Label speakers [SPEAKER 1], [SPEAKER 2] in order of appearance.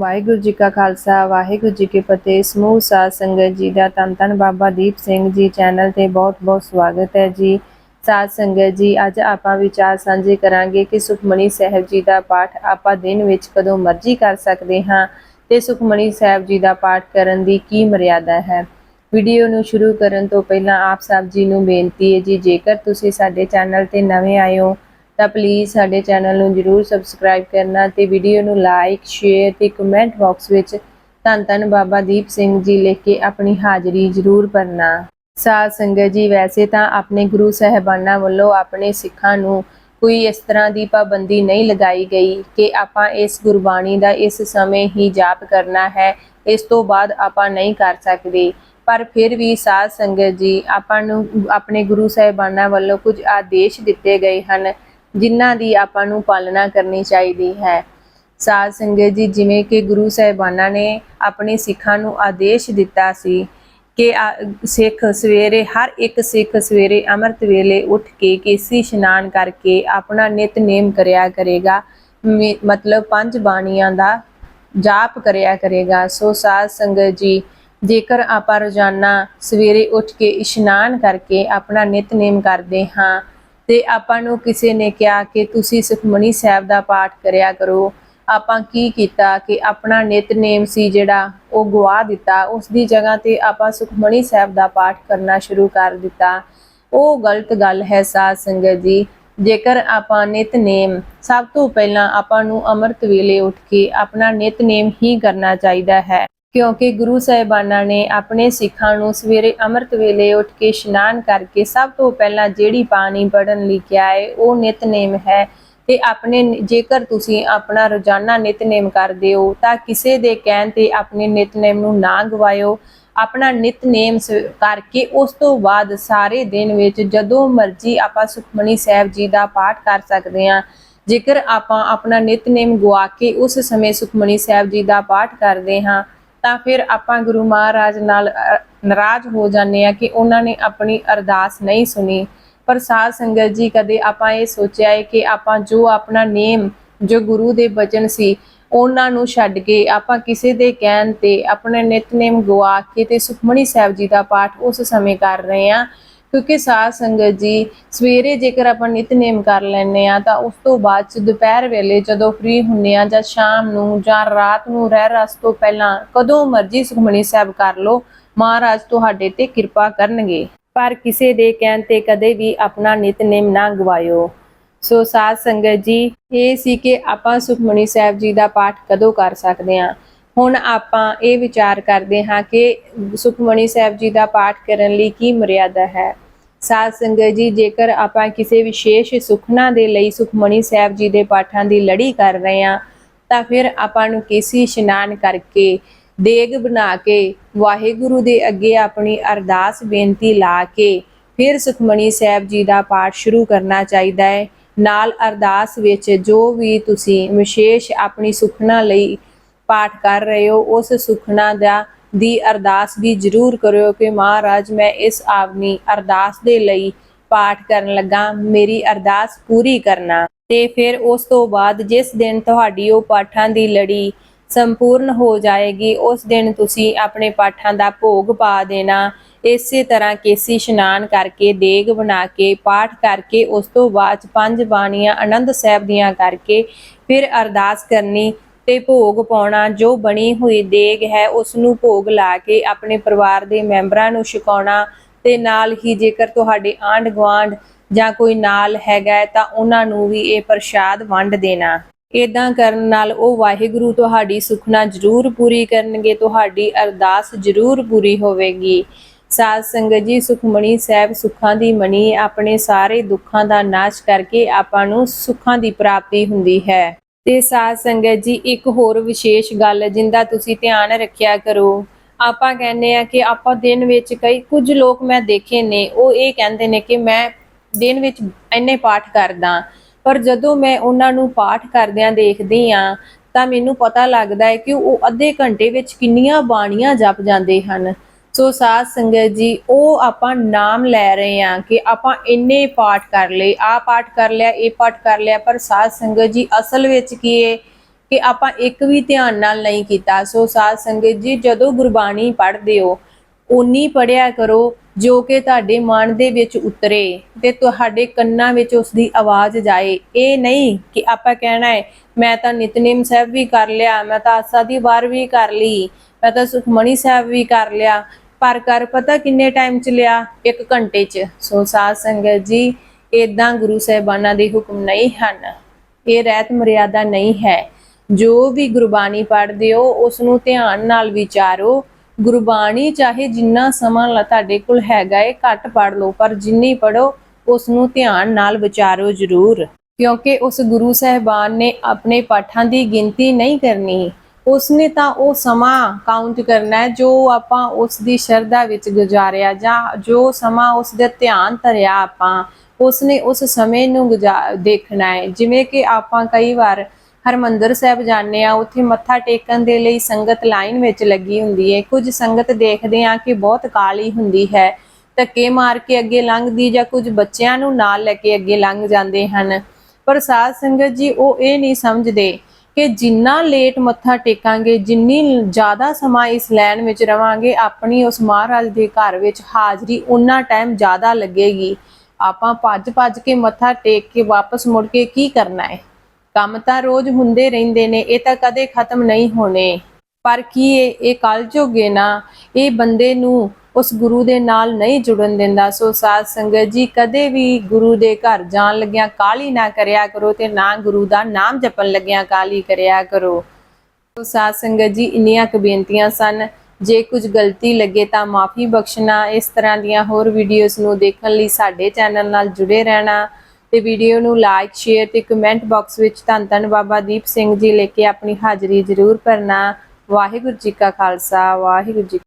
[SPEAKER 1] ਵਾਹਿਗੁਰੂ ਜੀ ਕਾ ਖਾਲਸਾ, ਵਾਹਿਗੁਰੂ ਜੀ ਕੀ ਫਤਿਹ। ਸਮੂਹ ਸਾਧ ਸੰਗਤ ਜੀ ਦਾ ਧੰਨ ਧੰਨ ਬਾਬਾ ਦੀਪ ਸਿੰਘ ਜੀ ਚੈਨਲ ਤੇ ਬਹੁਤ-ਬਹੁਤ ਸਵਾਗਤ ਹੈ ਜੀ। ਸਾਧ ਸੰਗਤ ਜੀ, ਅੱਜ ਆਪਾਂ ਵਿਚਾਰ ਸਾਂਝੇ ਕਰਾਂਗੇ ਕਿ ਸੁਖਮਣੀ ਸਾਹਿਬ ਜੀ ਦਾ ਪਾਠ ਆਪਾਂ ਦਿਨ ਵਿੱਚ ਕਦੋਂ ਮਰਜ਼ੀ ਕਰ ਸਕਦੇ ਹਾਂ ਤੇ ਸੁਖਮਣੀ ਸਾਹਿਬ ਜੀ ਦਾ ਪਾਠ ਕਰਨ ਦੀ ਕੀ ਮਰਿਆਦਾ ਹੈ। ਵੀਡੀਓ ਨੂੰ ਸ਼ੁਰੂ ਕਰਨ ਤੋਂ ਪਹਿਲਾਂ ਆਪ ਸਭ ਜੀ ਨੂੰ ਬੇਨਤੀ ਹੈ ਜੀ, ਜੇਕਰ ਤੁਸੀਂ ਸਾਡੇ ਚੈਨਲ ਤੇ ਨਵੇਂ ਆਏ ਹੋ ਤਾਂ ਪਲੀਜ਼ ਸਾਡੇ ਚੈਨਲ ਨੂੰ ਜਰੂਰ ਸਬਸਕ੍ਰਾਈਬ ਕਰਨਾ ਤੇ ਵੀਡੀਓ ਨੂੰ ਲਾਈਕ ਸ਼ੇਅਰ ਤੇ ਕਮੈਂਟ ਬਾਕਸ ਵਿੱਚ ਧੰਨ ਧੰਨ ਬਾਬਾ ਦੀਪ ਸਿੰਘ ਜੀ ਲਿਖ ਕੇ ਆਪਣੀ ਹਾਜ਼ਰੀ ਜਰੂਰ ਭਰਨਾ। ਸਾਧ ਸੰਗਤ ਜੀ, ਵੈਸੇ ਤਾਂ ਆਪਣੇ ਗੁਰੂ ਸਾਹਿਬਾਨਾਂ ਵੱਲੋਂ ਆਪਣੇ ਸਿੱਖਾਂ ਨੂੰ ਕੋਈ ਇਸ ਤਰ੍ਹਾਂ ਦੀ ਪਾਬੰਦੀ ਨਹੀਂ ਲਗਾਈ ਗਈ ਕਿ ਆਪਾਂ ਇਸ ਗੁਰਬਾਣੀ ਦਾ ਇਸ ਸਮੇਂ ਹੀ ਜਾਪ ਕਰਨਾ ਹੈ, ਇਸ ਤੋਂ ਬਾਅਦ ਆਪਾਂ ਨਹੀਂ ਕਰ ਸਕਦੇ। ਪਰ ਫਿਰ ਵੀ ਸਾਧ ਸੰਗਤ ਜੀ, ਆਪਾਂ ਨੂੰ ਆਪਣੇ ਗੁਰੂ ਸਾਹਿਬਾਨਾਂ ਵੱਲੋਂ ਕੁਝ ਆਦੇਸ਼ ਦਿੱਤੇ ਗਏ ਹਨ ਜਿਨ੍ਹਾਂ ਦੀ ਆਪਾਂ ਨੂੰ ਪਾਲਣਾ ਕਰਨੀ ਚਾਹੀਦੀ ਹੈ। ਸਾਧ ਸੰਗਤ ਜੀ, ਜਿਵੇਂ ਕਿ ਗੁਰੂ ਸਾਹਿਬਾਨਾਂ ਨੇ ਆਪਣੇ ਸਿੱਖਾਂ ਨੂੰ ਆਦੇਸ਼ ਦਿੱਤਾ ਸੀ ਕਿ ਸਿੱਖ ਸਵੇਰੇ, ਹਰ ਇੱਕ ਸਿੱਖ ਸਵੇਰੇ ਅੰਮ੍ਰਿਤ ਵੇਲੇ ਉੱਠ ਕੇ ਕੇਸੀ ਇਸ਼ਨਾਨ ਕਰਕੇ ਆਪਣਾ ਨਿਤਨੇਮ ਕਰਿਆ ਕਰੇਗਾ। ਮਤਲਬ ਪੰਜ ਬਾਣੀਆਂ ਦਾ ਜਾਪ ਕਰਿਆ ਕਰੇਗਾ। ਸੋ ਸਾਧ ਸੰਗਤ ਜੀ, ਜੇਕਰ ਆਪਾਂ ਰੋਜ਼ਾਨਾ ਸਵੇਰੇ ਉੱਠ ਕੇ ਇਸ਼ਨਾਨ ਕਰਕੇ ਆਪਣਾ ਨਿਤਨੇਮ ਕਰਦੇ ਹਾਂ ਤੇ ਆਪਾਂ ਨੂੰ ਕਿਸੇ ਨੇ ਕਿਹਾ ਕਿ ਤੁਸੀਂ ਸੁਖਮਨੀ ਸਾਹਿਬ ਦਾ ਪਾਠ ਕਰਿਆ ਕਰੋ। ਆਪਾਂ ਕੀ ਕੀਤਾ ਕਿ ਆਪਣਾ ਨਿਤਨੇਮ ਸੀ ਜਿਹੜਾ, ਉਹ ਗਵਾ ਦਿੱਤਾ। ਉਸ ਦੀ ਜਗ੍ਹਾ ਤੇ ਆਪਾਂ ਸੁਖਮਨੀ ਸਾਹਿਬ ਦਾ ਪਾਠ ਕਰਨਾ ਸ਼ੁਰੂ ਕਰ ਦਿੱਤਾ। ਉਹ ਗਲਤ ਗੱਲ ਹੈ ਸਾਧ ਸੰਗਤ ਜੀ। ਜੇਕਰ ਆਪਾਂ ਨਿਤਨੇਮ ਸਭ ਤੋਂ ਪਹਿਲਾਂ ਆਪਾਂ ਨੂੰ ਅੰਮ੍ਰਿਤ ਵੇਲੇ ਉੱਠ ਕੇ ਆਪਣਾ ਨਿਤਨੇਮ ਹੀ ਕਰਨਾ ਚਾਹੀਦਾ ਹੈ। ਕਿਉਂਕਿ ਗੁਰੂ ਸਾਹਿਬਾਨਾਂ ਨੇ ਆਪਣੇ ਸਿੱਖਾਂ ਨੂੰ ਸਵੇਰੇ ਅੰਮ੍ਰਿਤ ਵੇਲੇ ਉੱਠ ਕੇ ਇਸ਼ਨਾਨ ਕਰਕੇ ਸਭ ਤੋਂ ਪਹਿਲਾਂ ਜਿਹੜੀ ਬਾਣੀ ਪੜਨ ਲਈ ਕਿਹਾ ਹੈ, ਉਹ ਨਿਤਨੇਮ ਹੈ। ਤੇ ਆਪਣੇ ਜੇਕਰ ਤੁਸੀਂ ਆਪਣਾ ਰੋਜ਼ਾਨਾ ਨਿਤਨੇਮ ਕਰਦੇ ਹੋ, ਤਾਂ ਕਿਸੇ ਦੇ ਕਹਿਣ ਤੇ ਆਪਣੇ ਨਿਤਨੇਮ ਨੂੰ ਨਾ ਗਵਾਇਓ। ਆਪਣਾ ਨਿਤਨੇਮ ਸ- ਕਰਕੇ ਉਸ ਤੋਂ ਬਾਅਦ ਸਾਰੇ ਦਿਨ ਵਿੱਚ ਜਦੋਂ ਮਰਜ਼ੀ ਆਪਾਂ ਸੁਖਮਨੀ ਸਾਹਿਬ ਜੀ ਦਾ ਪਾਠ ਕਰ ਸਕਦੇ ਹਾਂ। ਜੇਕਰ ਆਪਾਂ ਆਪਣਾ ਨਿਤਨੇਮ ਗਵਾ ਕੇ ਉਸ ਸਮੇਂ ਸੁਖਮਨੀ ਸਾਹਿਬ ਜੀ ਦਾ ਪਾਠ ਕਰਦੇ ਹਾਂ ਤਾਂ ਫਿਰ ਆਪਾਂ ਗੁਰੂ ਮਹਾਰਾਜ ਨਾਲ ਨਾਰਾਜ਼ ਹੋ ਜਾਂਦੇ ਆ ਕਿ ਉਹਨਾਂ ਨੇ ਆਪਣੀ ਅਰਦਾਸ ਨਹੀਂ ਸੁਣੀ। ਪਰ ਸਾਧ ਸੰਗਤ ਜੀ ਕਦੇ ਆਪਾਂ ਇਹ ਸੋਚਿਆ ਹੈ ਕਿ ਆਪਾਂ ਜੋ ਆਪਣਾ ਨੇਮ, ਜੋ ਗੁਰੂ ਦੇ ਬਚਨ ਸੀ, ਉਹਨਾਂ ਨੂੰ ਛੱਡ ਕੇ ਆਪਾਂ ਕਿਸੇ ਦੇ ਕਹਿਣ ਤੇ ਆਪਣੇ ਨਿਤਨੇਮ ਗਵਾ ਕੇ ਤੇ ਸੁਖਮਨੀ ਸਾਹਿਬ ਜੀ ਦਾ ਪਾਠ ਉਸ ਸਮੇਂ ਕਰ ਰਹੇ ਆ ਕਿਉਂਕਿ ਸਾਧ ਸੰਗਤ ਜੀ, ਸਵੇਰੇ ਜੇਕਰ ਆਪਾਂ ਨਿਤਨੇਮ ਕਰ ਲੈਨੇ ਆ ਤਾਂ ਉਸ ਤੋਂ ਬਾਅਦ ਚ ਦੁਪਹਿਰ ਵੇਲੇ ਜਦੋਂ ਫ੍ਰੀ ਹੁੰਨੇ ਆ ਜਾਂ ਸ਼ਾਮ ਨੂੰ ਜਾਂ ਰਾਤ ਨੂੰ ਰਹਿ ਰਸ ਤੋਂ ਪਹਿਲਾਂ ਕਦੋਂ ਮਰਜ਼ੀ ਸੁਖਮਨੀ ਸਾਹਿਬ ਕਰ ਲਓ, ਮਹਾਰਾਜ ਤੁਹਾਡੇ ਤੇ ਕਿਰਪਾ ਕਰਨਗੇ। ਪਰ ਕਿਸੇ ਦੇ ਕਹਿਣ ਤੇ ਕਦੇ ਵੀ ਆਪਣਾ ਨਿਤਨੇਮ ਨਾ ਗਵਾਇਓ। ਸੋ ਸਾਧ ਸੰਗਤ ਜੀ, ਇਹ ਸੀ ਕਿ ਆਪਾਂ ਸੁਖਮਨੀ ਸਾਹਿਬ ਜੀ ਦਾ ਪਾਠ ਕਦੋਂ ਕਰ ਸਕਦੇ ਹਾਂ। ਹੁਣ ਆਪਾਂ ਇਹ ਵਿਚਾਰ ਕਰਦੇ ਹਾਂ ਕਿ ਸੁਖਮਣੀ ਸਾਹਿਬ ਜੀ ਦਾ ਪਾਠ ਕਰਨ ਲਈ ਕੀ ਮਰਿਆਦਾ ਹੈ? ਸਾਧ ਸੰਗਤ ਜੀ, ਜੇਕਰ ਆਪਾਂ ਕਿਸੇ ਵਿਸ਼ੇਸ਼ ਸੁਖਨਾ ਦੇ ਲਈ ਸੁਖਮਨੀ ਸਾਹਿਬ ਜੀ ਦੇ ਪਾਠਾਂ ਦੀ ਲੜੀ ਕਰ ਰਹੇ ਹਾਂ, ਤਾਂ ਫਿਰ ਆਪਾਂ ਨੂੰ ਕੇਸੀ ਇਸ਼ਨਾਨ ਕਰਕੇ, ਦੇਗ ਬਣਾ ਕੇ, ਵਾਹਿਗੁਰੂ ਦੇ ਅੱਗੇ ਆਪਣੀ ਅਰਦਾਸ ਬੇਨਤੀ ਲਾ ਕੇ, ਫਿਰ ਸੁਖਮਨੀ ਸਾਹਿਬ ਜੀ ਦਾ ਪਾਠ ਸ਼ੁਰੂ ਕਰਨਾ ਚਾਹੀਦਾ ਹੈ। ਨਾਲ ਅਰਦਾਸ ਵਿੱਚ ਜੋ ਵੀ ਤੁਸੀਂ ਵਿਸ਼ੇਸ਼ ਆਪਣੀ ਸੁਖਨਾ ਲਈ ਪਾਠ ਕਰ ਰਹੇ ਹੋ, ਉਸ ਸੁਖਨਾ ਦਾ ਦੀ ਅਰਦਾਸ ਵੀ ਜ਼ਰੂਰ ਕਰਿਓ ਕਿ ਮਹਾਰਾਜ, ਮੈਂ ਇਸ ਆਪਣੀ ਅਰਦਾਸ ਦੇ ਲਈ ਪਾਠ ਕਰਨ ਲੱਗਾ, ਮੇਰੀ ਅਰਦਾਸ ਪੂਰੀ ਕਰਨਾ। ਤੇ ਫਿਰ ਉਸ ਤੋਂ ਬਾਅਦ ਜਿਸ ਦਿਨ ਤੁਹਾਡੀ ਉਹ ਪਾਠਾਂ ਦੀ ਲੜੀ ਸੰਪੂਰਨ ਹੋ ਜਾਏਗੀ, ਉਸ ਦਿਨ ਤੁਸੀਂ ਆਪਣੇ ਪਾਠਾਂ ਦਾ ਭੋਗ ਪਾ ਦੇਣਾ। ਇਸੇ ਤਰ੍ਹਾਂ ਕੇਸੀ ਇਸ਼ਨਾਨ ਕਰਕੇ, ਦੇਗ ਬਣਾ ਕੇ, ਪਾਠ ਕਰਕੇ, ਉਸ ਤੋਂ ਬਾਅਦ ਪੰਜ ਬਾਣੀਆਂ ਆਨੰਦ ਸਾਹਿਬ ਦੀਆਂ ਕਰਕੇ ਫਿਰ ਅਰਦਾਸ ਕਰਨੀ। ਤੇ ਭੋਗ ਪਾਉਣਾ ਜੋ ਬਣੀ ਹੋਈ ਦੇਗ ਹੈ ਉਸ ਨੂੰ ਭੋਗ ਲਾ ਕੇ ਆਪਣੇ ਪਰਿਵਾਰ ਦੇ ਮੈਂਬਰਾਂ ਨੂੰ ਛਕਾਉਣਾ ਤੇ ਨਾਲ ਹੀ ਜੇਕਰ ਤੁਹਾਡੇ ਆਂਢ ਗੁਆਂਢ ਜਾਂ ਕੋਈ ਨਾਲ ਹੈਗਾ ਤਾਂ ਉਹਨਾਂ ਨੂੰ ਵੀ ਇਹ ਪ੍ਰਸ਼ਾਦ ਵੰਡ ਦੇਣਾ। ਇਦਾਂ ਕਰਨ ਨਾਲ ਉਹ ਵਾਹਿਗੁਰੂ ਤੁਹਾਡੀ ਸੁਖਨਾ ਜ਼ਰੂਰ ਪੂਰੀ ਕਰਨਗੇ, ਤੁਹਾਡੀ ਅਰਦਾਸ ਜ਼ਰੂਰ ਪੂਰੀ ਹੋਵੇਗੀ। ਸਾਧ ਸੰਗਤ ਜੀ ਸੁਖਮਣੀ ਸਾਹਿਬ, ਸੁੱਖਾਂ ਦੀ ਮਣੀ ਆਪਣੇ ਸਾਰੇ ਦੁੱਖਾਂ ਦਾ ਨਾਸ਼ ਕਰਕੇ ਆਪਾਂ ਨੂੰ ਸੁੱਖਾਂ ਦੀ ਪ੍ਰਾਪਤੀ ਹੁੰਦੀ ਹੈ। ਤੇ ਸਾਧ ਸੰਗਤ ਜੀ, ਇੱਕ ਹੋਰ ਵਿਸ਼ੇਸ਼ ਗੱਲ ਜਿੰਦਾ ਤੁਸੀਂ ਧਿਆਨ ਰੱਖਿਆ ਕਰੋ। ਆਪਾਂ ਕਹਿੰਦੇ ਆ ਕਿ ਆਪਾਂ ਦਿਨ ਵਿੱਚ ਕਈ ਕੁਝ ਲੋਕ ਮੈਂ ਦੇਖੇ ਨੇ, ਉਹ ਇਹ ਕਹਿੰਦੇ ਨੇ ਕਿ ਮੈਂ ਦਿਨ ਵਿੱਚ ਇੰਨੇ ਪਾਠ ਕਰਦਾ। ਪਰ ਜਦੋਂ ਮੈਂ ਉਹਨਾਂ ਨੂੰ ਪਾਠ ਕਰਦਿਆਂ ਦੇਖਦੀ ਆ ਤਾਂ ਮੈਨੂੰ ਪਤਾ ਲੱਗਦਾ ਹੈ ਕਿ ਉਹ ਅੱਧੇ ਘੰਟੇ ਵਿੱਚ ਕਿੰਨੀਆਂ ਬਾਣੀਆਂ ਜਪ ਜਾਂਦੇ ਹਨ। ਸੋ ਸਾਧ ਸੰਗਤ ਜੀ, ਉਹ ਆਪਾਂ ਨਾਮ ਲੈ ਰਹੇ ਆ ਕਿ ਆਪਾਂ ਇੰਨੇ ਪਾਠ ਕਰ ਲਏ ਆ ਪਾਠ ਕਰ ਲਿਆ, ਇਹ ਪਾਠ ਕਰ ਲਿਆ, ਪਰ ਸਾਧ ਸੰਗਤ ਜੀ ਅਸਲ ਵਿੱਚ ਕੀ ਹੈ ਕਿ ਆਪਾਂ ਇੱਕ ਵੀ ਧਿਆਨ ਨਾਲ ਨਹੀਂ ਕੀਤਾ। ਸੋ ਸਾਧ ਸੰਗਤ ਜੀ, ਜਦੋਂ ਗੁਰਬਾਣੀ ਪੜ੍ਹਦੇ ਹੋ ਉਨੀ ਪੜਿਆ ਕਰੋ ਜੋ ਕਿ ਤੁਹਾਡੇ ਮਨ ਦੇ ਵਿੱਚ ਉਤਰੇ ਤੇ ਤੁਹਾਡੇ ਕੰਨਾਂ ਵਿੱਚ ਉਸ ਦੀ ਆਵਾਜ਼ ਜਾਏ। ਇਹ ਨਹੀਂ ਕਿ ਆਪਾਂ ਕਹਿਣਾ ਹੈ ਮੈਂ ਤਾਂ ਨਿਤਨੇਮ ਸਾਹਿਬ ਵੀ ਕਰ ਲਿਆ, ਮੈਂ ਤਾਂ ਆਸਾ ਦੀ ਵਾਰ ਵੀ ਕਰ ਲਈ ਮੈਂ ਤਾਂ ਸੁਖਮਣੀ ਸਾਹਿਬ ਵੀ ਕਰ ਲਿਆ, ਪਰ ਕਰ ਪਤਾ ਕਿੰਨੇ ਟਾਈਮ ਚ ਲਿਆ? 1 ਘੰਟੇ ਚ। ਸੋ ਸਾਧ ਸੰਗਤ ਜੀ ਇਦਾਂ ਗੁਰੂ ਸਾਹਿਬਾਨਾਂ ਦੇ ਹੁਕਮ ਨਹੀਂ ਹਨ। ਇਹ ਰਹਿਤ ਮਰਿਆਦਾ ਨਹੀਂ ਹੈ। ਜੋ ਵੀ ਗੁਰਬਾਣੀ ਪੜ੍ਹਦੇ ਹੋ ਉਸ ਨੂੰ ਧਿਆਨ ਨਾਲ ਵਿਚਾਰੋ। ਗੁਰਬਾਣੀ ਚਾਹੇ ਜਿੰਨਾ ਸਮਾਂ ਤੁਹਾਡੇ ਕੋਲ ਹੈਗਾ ਏ, ਘੱਟ ਪੜ੍ਹ ਲਓ, ਪਰ ਜਿੰਨੀ ਪੜੋ ਉਸ ਨੂੰ ਧਿਆਨ ਨਾਲ ਵਿਚਾਰੋ ਜ਼ਰੂਰ। ਕਿਉਂਕਿ ਉਸ ਗੁਰੂ ਸਾਹਿਬਾਨ ਨੇ ਆਪਣੇ ਪਾਠਾਂ ਦੀ ਗਿਣਤੀ ਨਹੀਂ ਕਰਨੀ। ਉਸਨੇ ਤਾਂ ਉਹ ਸਮਾਂ ਕਾਊਂਟ ਕਰਨਾ ਹੈ ਜੋ ਆਪਾਂ ਉਸ ਦੀ ਸ਼ਰਧਾ ਵਿੱਚ ਗੁਜ਼ਾਰਿਆ ਜਾਂ ਜੋ ਸਮਾਂ ਉਸ ਦੇ ਧਿਆਨ ਧਰਿਆ ਆਪਾਂ, ਉਸਨੇ ਉਸ ਸਮੇਂ ਨੂੰ ਦੇਖਣਾ ਹੈ। ਜਿਵੇਂ ਕਿ ਆਪਾਂ ਕਈ ਵਾਰ ਹਰਮੰਦਰ ਸਾਹਿਬ ਜਾਂਦੇ ਆ ਉੱਥੇ ਮੱਥਾ ਟੇਕਣ ਦੇ ਲਈ ਸੰਗਤ ਲਾਈਨ ਵਿੱਚ ਲੱਗੀ ਹੁੰਦੀ ਹੈ। ਕੁਝ ਸੰਗਤ ਦੇਖਦੇ ਆ ਕਿ ਬਹੁਤ ਕਾਲੀ ਹੁੰਦੀ ਹੈ, ਧੱਕੇ ਮਾਰ ਕੇ ਅੱਗੇ ਲੰਘਦੀ ਜਾਂ ਕੁਝ ਬੱਚਿਆਂ ਨੂੰ ਨਾਲ ਲੈ ਕੇ ਅੱਗੇ ਲੰਘ ਜਾਂਦੇ ਹਨ। ਪਰ ਸਾਧ ਸੰਗਤ ਜੀ, ਉਹ ਇਹ ਨਹੀਂ ਸਮਝਦੇ ਕਿ ਜਿੰਨਾ ਲੇਟ ਮੱਥਾ ਟੇਕਾਂਗੇ, ਜਿੰਨੀ ਜ਼ਿਆਦਾ ਸਮਾਂ ਇਸ ਲੈਣ ਵਿੱਚ ਰਵਾਂਗੇ, ਆਪਣੀ ਉਸ ਮਹਾਰਾਜ ਦੇ ਘਰ ਵਿੱਚ ਹਾਜ਼ਰੀ ਉਨਾ ਟਾਈਮ ਜ਼ਿਆਦਾ ਲੱਗੇਗੀ। ਆਪਾਂ ਭੱਜ ਭੱਜ ਕੇ ਮੱਥਾ ਟੇਕ ਕੇ ਵਾਪਸ ਮੁੜ ਕੇ ਕੀ ਕਰਨਾ ਹੈ? ਕੰਮ ਤਾਂ ਰੋਜ਼ ਹੁੰਦੇ ਰਹਿੰਦੇ ਨੇ, ਇਹ ਤਾਂ ਕਦੇ ਖਤਮ ਨਹੀਂ ਹੋਣੇ। ਪਰ ਕੀ ਇਹ ਇਹ ਕਲਯੁੱਗ ਹੈ ਨਾ, ਇਹ ਬੰਦੇ ਨੂੰ ਉਸ ਗੁਰੂ ਦੇ ਨਾਲ ਨਹੀਂ ਜੁੜਨ ਦਿੰਦਾ। ਸੋ ਸਾਧ ਸੰਗਤ ਜੀ, ਕਦੇ ਵੀ ਗੁਰੂ ਦੇ ਘਰ ਜਾਣ ਲੱਗਿਆਂ ਕਾਲੀ ਨਾ ਕਰਿਆ ਕਰੋ ਤੇ ਨਾ ਗੁਰੂ ਦਾ ਨਾਮ ਜਪਣ ਲੱਗਿਆਂ ਕਾਲੀ ਕਰਿਆ ਕਰੋ। ਸੋ ਸਾਧ ਸੰਗਤ ਜੀ, ਇੰਨੀਆਂ ਕੁ ਬੇਨਤੀਆਂ ਸਨ। ਜੇ ਕੁਝ ਗਲਤੀ ਲੱਗੇ ਤਾਂ ਮਾਫੀ ਬਖਸ਼ਣਾ। ਇਸ ਤਰ੍ਹਾਂ ਦੀਆਂ ਹੋਰ ਵੀਡੀਓਜ਼ ਨੂੰ ਦੇਖਣ ਲਈ ਸਾਡੇ ਚੈਨਲ ਨਾਲ ਜੁੜੇ ਰਹਿਣਾ ਤੇ ਵੀਡੀਓ ਨੂੰ ਲਾਈਕ, ਸ਼ੇਅਰ ਤੇ ਕਮੈਂਟ ਬਾਕਸ ਵਿੱਚ ਧੰਨ ਧੰਨ ਬਾਬਾ ਦੀਪ ਸਿੰਘ ਜੀ ਲੈ ਕੇ ਆਪਣੀ ਹਾਜ਼ਰੀ ਜ਼ਰੂਰ ਭਰਨਾ। ਵਾਹਿਗੁਰੂ ਜੀ ਕਾ ਖਾਲਸਾ, ਵਾਹਿਗੁਰੂ ਜੀ